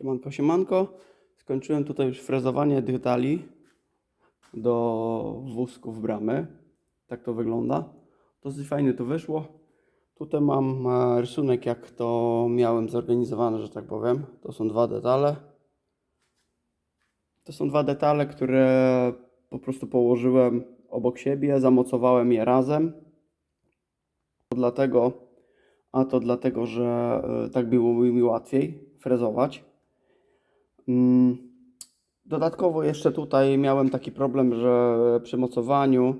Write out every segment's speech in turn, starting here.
Siemanko, siemanko. Skończyłem tutaj już frezowanie detali do wózków bramy. Tak to wygląda. Dosyć fajnie to wyszło. Tutaj mam e, rysunek, jak to miałem zorganizowane, że tak powiem. To są dwa detale. To są dwa detale, które po prostu położyłem obok siebie, zamocowałem je razem. Dlatego, a to dlatego, że e, tak było mi łatwiej frezować. Mm, Dodatkowo jeszcze tutaj miałem taki problem, że przy mocowaniu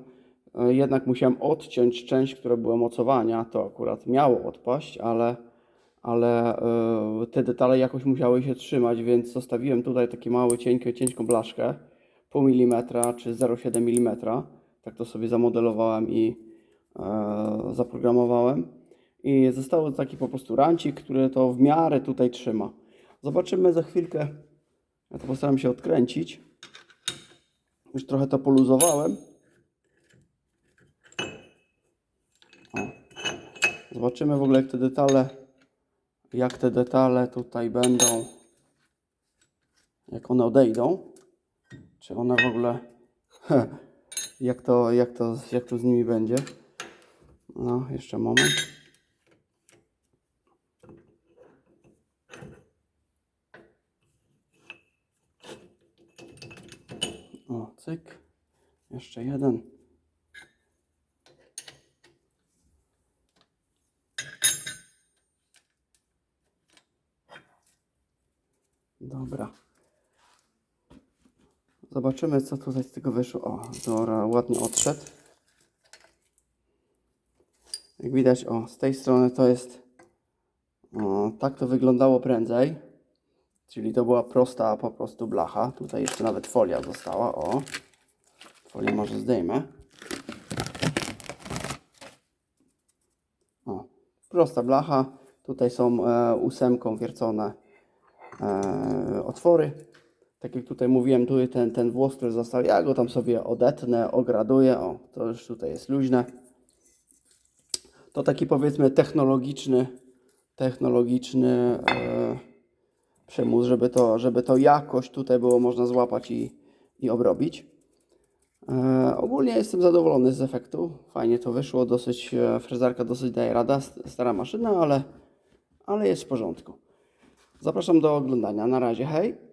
e, jednak musiałem odciąć część, która była mocowania. To akurat miało odpaść, ale, ale e, te detale jakoś musiały się trzymać, więc zostawiłem tutaj taki mały, cienki, cienką blaszkę, pół milimetra czy 0,7 mm. Tak to sobie zamodelowałem i e, zaprogramowałem. I został taki po prostu rancik, który to w miarę tutaj trzyma. Zobaczymy za chwilkę. Ja to postaram się odkręcić. Już trochę to poluzowałem. O. Zobaczymy w ogóle jak te detale, jak te detale tutaj będą, jak one odejdą. Czy one w ogóle, jak to, jak to, jak to z nimi będzie. No, jeszcze moment. O, cyk. Jeszcze jeden. Dobra. Zobaczymy, co tutaj z tego wyszło. O, dobra, ładnie odszedł. Jak widać, o, z tej strony to jest. O, tak to wyglądało prędzej. Czyli to była prosta po prostu blacha. Tutaj jeszcze nawet folia została. O, folię może zdejmę. O, prosta blacha. Tutaj są e, ósemką wiercone e, otwory. Tak jak tutaj mówiłem, tu ten, ten włos, który został, ja go tam sobie odetnę, ograduję. O, to już tutaj jest luźne. To taki powiedzmy technologiczny, technologiczny e, przymus, żeby to, żeby to jakoś tutaj było można złapać i, i obrobić. E, ogólnie jestem zadowolony z efektu. Fajnie to wyszło, dosyć e, frezarka dosyć daje rada, st- stara maszyna, ale, ale jest w porządku. Zapraszam do oglądania. Na razie, hej!